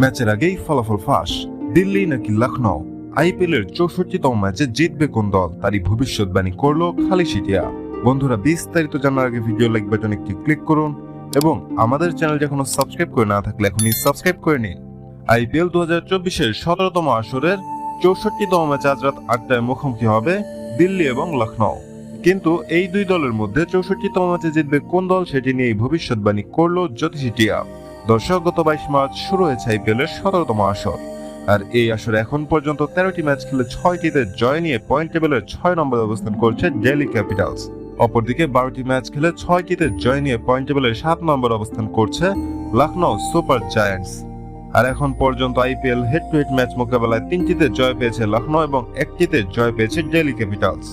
ম্যাচের আগেই ফলাফল ফাঁস। দিল্লি নাকি লখনৌ আইপিএল এর চৌষট্টিতম ম্যাচে জিতবে কোন দল? তারই ভবিষ্যৎবাণী করল খালি সিটিয়া। বন্ধুরা, বিস্তারিত জানার আগে ভিডিও লাইক বাটন একটি ক্লিক করুন এবং আমাদের চ্যানেল এখনও সাবস্ক্রাইব করে না থাকলে এখনই সাবস্ক্রাইব করে নিন। আইপিএল দু হাজার চব্বিশের সতেরোতম আসরের চৌষট্টিতম ম্যাচ আজ রাত আটটায় মুখোমুখি হবে দিল্লি এবং লখনৌ কিন্তু এই দুই দলের মধ্যে চৌষট্টিতম ম্যাচে জিতবে কোন দল সেটি নিয়ে ভবিষ্যৎবাণী করল জ্যোতিষী টিয়া দর্শক, গত বাইশ মার্চ শুরু হয়েছে আইপিএল এর সতেরোতম আসর। আর এই আসরে এখন পর্যন্ত তেরোটি ম্যাচ খেলে ছয়টিতে জয় নিয়ে পয়েন্ট টেবিলের ছয় নম্বরে অবস্থান করছে ডেলি ক্যাপিটালস অপরদিকে বারোটি ম্যাচ খেলে ছয়টিতে জয় নিয়ে পয়েন্ট টেবিলের সাত নম্বর অবস্থান করছে লখনৌ সুপার জায়ান্টস আর এখন পর্যন্ত IPL head to head match মোকাবেলায় তিনটিতে জয় পেয়েছে লখনৌ এবং একটিতে জয় পেয়েছে ডেলি ক্যাপিটালস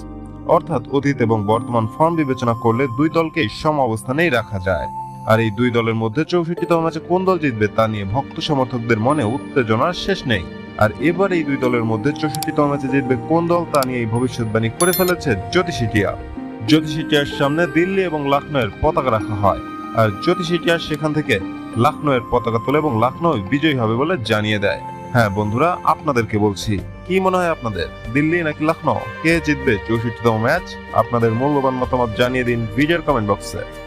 অর্থাৎ অতীত এবং বর্তমান ফর্ম বিবেচনা করলে দুই দলকেই সম অবস্থানেই রাখা যায়। আর এই দুই দলের মধ্যে চৌষট্টি চৌষট্টিতম ম্যাচে কোন দল জিতবে তা নিয়ে ভক্ত সমর্থকদের মনে উত্তেজনার শেষ নেই। আর এবার এই দুই দলের মধ্যে চৌষট্টি চৌষট্টিতম ম্যাচে জিতবে কোন দল তা নিয়ে এই ভবিষ্যৎবাণী করে ফেলেছে জ্যোতিষিটিয়া জ্যোতিষিটিয়ার সামনে দিল্লি এবং লখনৌয়ের পতাকা রাখা হয়। আর জ্যোতিষিটিয়া সেখান থেকে লখনৌয়ের পতাকা তোলে এবং লখনৌ বিজয়ী হবে বলে জানিয়ে দেয়। হ্যাঁ বন্ধুরা, আপনাদেরকে বলছি, কি মনে হয় আপনাদের? দিল্লি নাকি লখনৌ? কে জিতবে চৌষট্টিতম ম্যাচ? আপনাদের মূল্যবান মতামত জানিয়ে দিন ভিডিওর কমেন্ট বক্সে